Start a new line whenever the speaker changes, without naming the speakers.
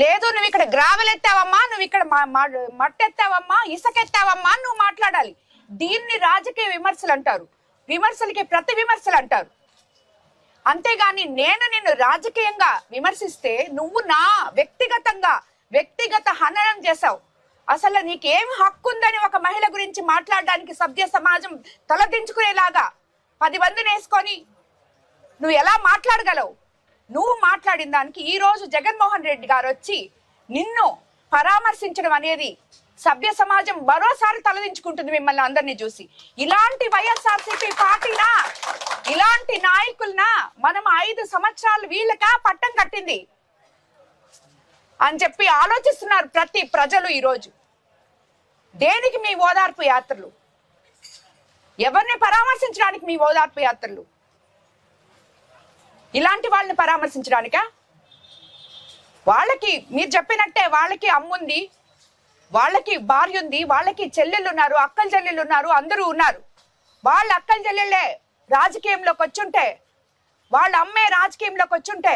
లేదు నువ్వు ఇక్కడ గ్రావెల్ ఎత్తావమ్మా నువ్వు ఇక్కడ మట్టెత్తావమ్మా ఇసకెత్తావమ్మా మట్టి ఎత్తావమ్మా నువ్వు మాట్లాడాలి. దీన్ని రాజకీయ విమర్శలు అంటారు. విమర్శలకి ప్రతి విమర్శలు అంటారు. అంతేగాని నేను నిన్ను రాజకీయంగా విమర్శిస్తే నువ్వు నా వ్యక్తిగతంగా వ్యక్తిగత హననం చేశావు. అసలు నీకేం హక్కు ఉందని ఒక మహిళ గురించి మాట్లాడడానికి సభ్య సమాజం తలదించుకునేలాగా పది మందిని వేసుకొని నువ్వు ఎలా మాట్లాడగలవు? నువ్వు మాట్లాడిన దానికి ఈ రోజు జగన్మోహన్ రెడ్డి గారు వచ్చి నిన్ను పరామర్శించడం అనేది సభ్య సమాజం మరోసారి తలదించుకుంటుంది మిమ్మల్ని అందరినీ చూసి. ఇలాంటి వైఎస్ఆర్సీపీ పార్టీనా? ఇలాంటి నాయకులనా? మనం ఐదు సంవత్సరాలు వీళ్ళకా పట్టం కట్టింది అని చెప్పి ఆలోచిస్తున్నారు ప్రతి ప్రజలు ఈరోజు. దేనికి మీ ఓదార్పు యాత్రలు? ఎవరిని పరామర్శించడానికి మీ ఓదార్పు యాత్రలు? ఇలాంటి వాళ్ళని పరామర్శించడానికా? వాళ్ళకి మీరు చెప్పినట్టే వాళ్ళకి అమ్ముంది వాళ్ళకి భార్య ఉంది వాళ్ళకి చెల్లెళ్ళు ఉన్నారు అక్కల చెల్లెళ్ళు ఉన్నారు అందరూ ఉన్నారు. వాళ్ళ అక్కల చెల్లెళ్ళే రాజకీయంలోకి వచ్చుంటే వాళ్ళ అమ్మే రాజకీయంలోకి వచ్చుంటే